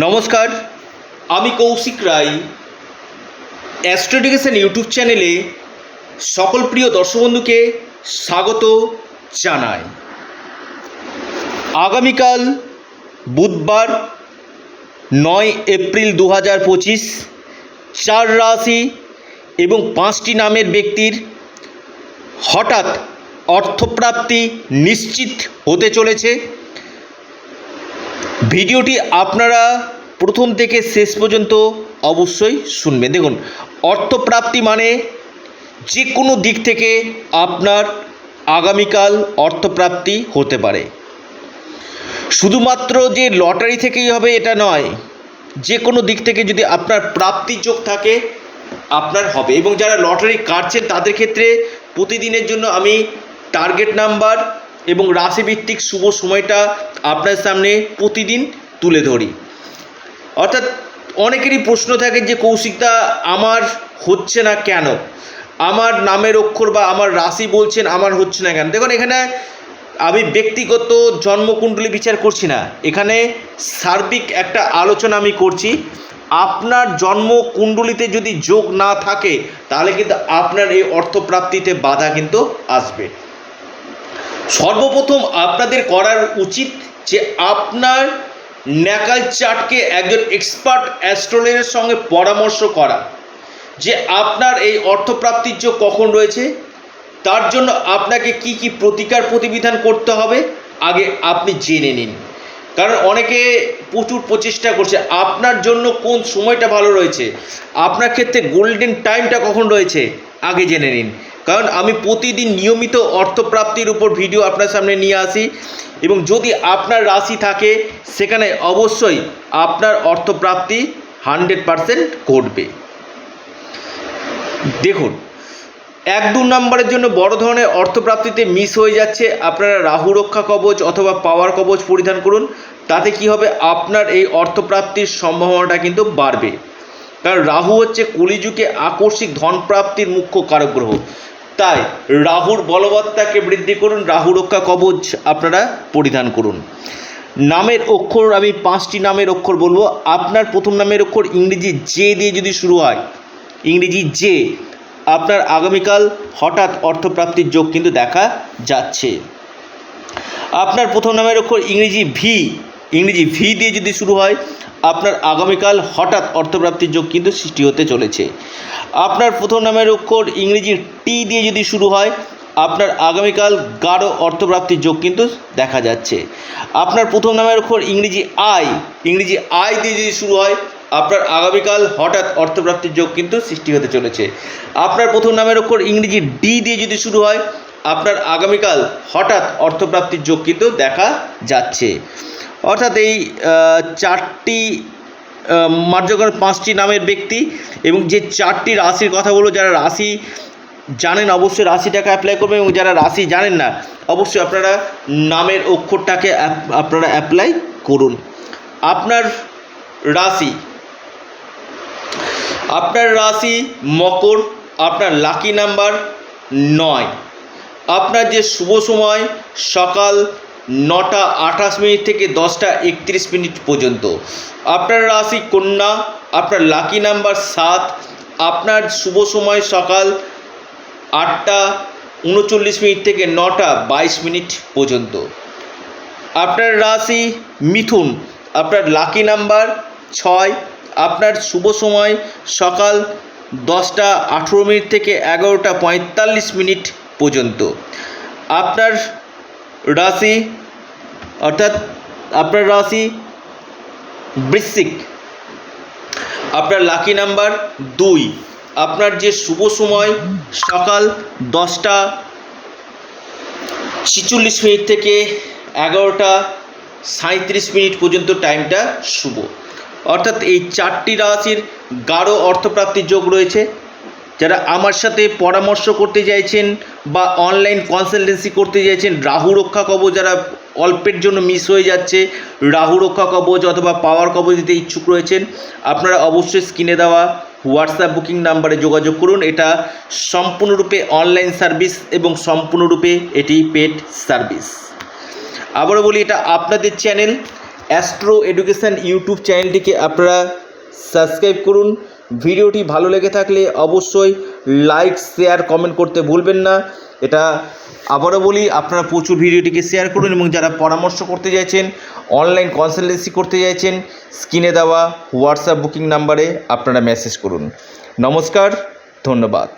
নমস্কার, আমি কৌশিক রায়। অ্যাস্ট্রোডিকেশন ইউটিউব চ্যানেলে সকল প্রিয় দর্শক বন্ধুকে স্বাগত জানাই। আগামীকাল বুধবার নয় এপ্রিল দু হাজার পঁচিশ, চার রাশি এবং পাঁচটি নামের ব্যক্তির হঠাৎ অর্থপ্রাপ্তি নিশ্চিত হতে চলেছে। ভিডিওটি আপনারা প্রথম থেকে শেষ পর্যন্ত অবশ্যই শুনবেন। দেখুন, অর্থপ্রাপ্তি মানে যে কোনো দিক থেকে আপনার আগামীকাল অর্থপ্রাপ্তি হতে পারে। শুধুমাত্র যে লটারি থেকেই হবে এটা নয় যে কোনো দিক থেকে যদি আপনার প্রাপ্তি যোগ থাকে, আপনার হবে। এবং যারা লটারি কাটছেন, তাদের ক্ষেত্রে প্রতিদিনের জন্য আমি টার্গেট নাম্বার এবং রাশিভিত্তিক শুভ সময়টা আপনার সামনে প্রতিদিন তুলে ধরি। অর্থাৎ অনেকেরই প্রশ্ন থাকে যে, কৌশিকদা, আমার হচ্ছে না কেন? আমার নামের অক্ষর বা আমার রাশি বলছেন, আমার হচ্ছে না কেন? দেখুন, এখানে আমি ব্যক্তিগত জন্মকুণ্ডলী বিচার করছি না। এখানে সার্বিক একটা আলোচনা আমি করছি। আপনার জন্মকুণ্ডলিতে যদি যোগ না থাকে, তাহলে কিন্তু আপনার এই অর্থপ্রাপ্তিতে বাধা কিন্তু আসবে। সর্বপ্রথম আপনাদের করার উচিত যে আপনার ন্যাকাল চার্টকে একজন এক্সপার্ট অ্যাস্ট্রোলজারের সঙ্গে পরামর্শ করা যে আপনার এই অর্থপ্রাপ্তির যোগ কখন রয়েছে, তার জন্য আপনাকে কি কি প্রতিকার প্রতিবিধান করতে হবে, আগে আপনি জেনে নিন। কারণ অনেকে প্রচুর প্রচেষ্টা করছে, আপনার জন্য কোন সময়টা ভালো রয়েছে, আপনার ক্ষেত্রে গোল্ডেন টাইমটা কখন রয়েছে, আগে জেনে নিন। কারণ আমি প্রতিদিন নিয়মিত অর্থপ্রাপ্তির উপর ভিডিও আপনার সামনে নিয়ে আসি এবং যদি আপনার রাশি থাকে, সেখানে অবশ্যই আপনার অর্থপ্রাপ্তি হান্ড্রেড পারসেন্ট ঘটবে। দেখুন, এক দু নম্বরের জন্য বড় ধরনের অর্থপ্রাপ্তিতে মিস হয়ে যাচ্ছে আপনারা রাহু রক্ষা কবচ অথবা পাওয়ার কবচ পরিধান করুন, তাতে কি হবে? আপনার এই অর্থপ্রাপ্তির সম্ভাবনাটা কিন্তু বাড়বে। কারণ রাহু হচ্ছে কলিযুগে আকস্মিক ধনপ্রাপ্তির মুখ্য কারক গ্রহ। তাই রাহুর বলবত্তাকে বৃদ্ধি করুন, রাহু রক্ষা কবচ আপনারা পরিধান করুন। নামের অক্ষর, আমি পাঁচটি নামের অক্ষর বলব। আপনার প্রথম নামের অক্ষর ইংরেজি জে দিয়ে যদি শুরু হয়, ইংরেজি জে, আপনার আগামীকাল হঠাৎ অর্থপ্রাপ্তির যোগ কিন্তু দেখা যাচ্ছে। আপনার প্রথম নামের অক্ষর ইংরেজি ভি ইংরেজি ভি দিয়ে যদি শুরু হয়, আপনার আগামীকাল হঠাৎ অর্থপ্রাপ্তির যোগ কিন্তু সৃষ্টি হতে চলেছে। আপনার প্রথম নামের অক্ষর ইংরেজি টি দিয়ে যদি শুরু হয়, আপনার আগামীকাল গাঢ় অর্থপ্রাপ্তির যোগ কিন্তু দেখা যাচ্ছে। আপনার প্রথম নামের অক্ষর ইংরেজি আই ইংরেজি আই দিয়ে যদি শুরু হয়, আপনার আগামীকাল হঠাৎ অর্থপ্রাপ্তির যোগ কিন্তু সৃষ্টি হতে চলেছে। আপনার প্রথম নামের অক্ষর ইংরেজি ডি দিয়ে যদি শুরু হয় আপনার আগামীকাল হঠাৎ অর্থপ্রাপ্তির যোগ কিন্তু দেখা যাচ্ছে। অর্থাৎ এই চারটি মার্যকর পাঁচটি নামের ব্যক্তি এবং যে চারটি রাশির কথা বলব, যারা রাশি জানেন অবশ্যই রাশিটাকে অ্যাপ্লাই করবেন এবং যারা রাশি জানেন না, অবশ্যই আপনারা নামের অক্ষরটাকে আপনারা অ্যাপ্লাই করুন। আপনার রাশি আপনার রাশি মকর, আপনার লাকি নাম্বার নয়। আপনার যে শুভ সময় সকাল নটা আঠাশ মিনিট থেকে দশটা একত্রিশ মিনিট পর্যন্ত। আপনার রাশি কন্যা, আপনার লাকি নাম্বার সাত, আপনার শুভ সময় সকাল আটটা উনচল্লিশ মিনিট থেকে নটা বাইশ মিনিট পর্যন্ত। আপনার রাশি মিথুন, আপনার লাকি নাম্বার ছয়, আপনার শুভ সময় সকাল দশটা আঠেরো মিনিট থেকে এগারোটা পঁয়তাল্লিশ মিনিট পর্যন্ত। আপনার রাশি, অর্থাৎ আপনার রাশি বৃশ্চিক। আপনার লাকি নাম্বার দুই। আপনার যে শুভ সময়, সকাল দশটা ছিচল্লিশ মিনিট থেকে এগারোটা সাঁত্রিশ মিনিট পর্যন্ত টাইমটা শুভ। অর্থাৎ এই চারটি রাশির গাঢ় অর্থপ্রাপ্তির যোগ রয়েছে। যারা আমার সাথে পরামর্শ করতে চাইছেন বা অনলাইন কনসালটেন্সি করতে চাইছেন, রাহু রক্ষা কবচ যারা অল্পের জন্য মিস হয়ে যাচ্ছে, রাহু রক্ষা কবচ অথবা পাওয়ার কবচ দিতে ইচ্ছুক রয়েছেন, আপনারা অবশ্যই স্ক্রিনে দেওয়া হোয়াটসঅ্যাপ বুকিং নাম্বারে যোগাযোগ করুন। এটা সম্পূর্ণরূপে অনলাইন সার্ভিস এবং সম্পূর্ণরূপে এটি পেড সার্ভিস আবারও বলি, এটা আপনাদের চ্যানেল অ্যাস্ট্রো এডুকেশন ইউটিউব চ্যানেলটিকে আপনারা সাবস্ক্রাইব করুন। ভিডিওটি ভালো লেগে থাকলে অবশ্যই লাইক, শেয়ার, কমেন্ট করতে ভুলবেন না। এটা আবারও বলি, আপনারা প্রচুর ভিডিওটিকে শেয়ার করুন এবং যারা পরামর্শ করতে চাইছেন, অনলাইন কনসালটেন্সি করতে চাইছেন, স্ক্রিনে দেওয়া হোয়াটসঅ্যাপ বুকিং নাম্বারে আপনারা মেসেজ করুন। নমস্কার, ধন্যবাদ।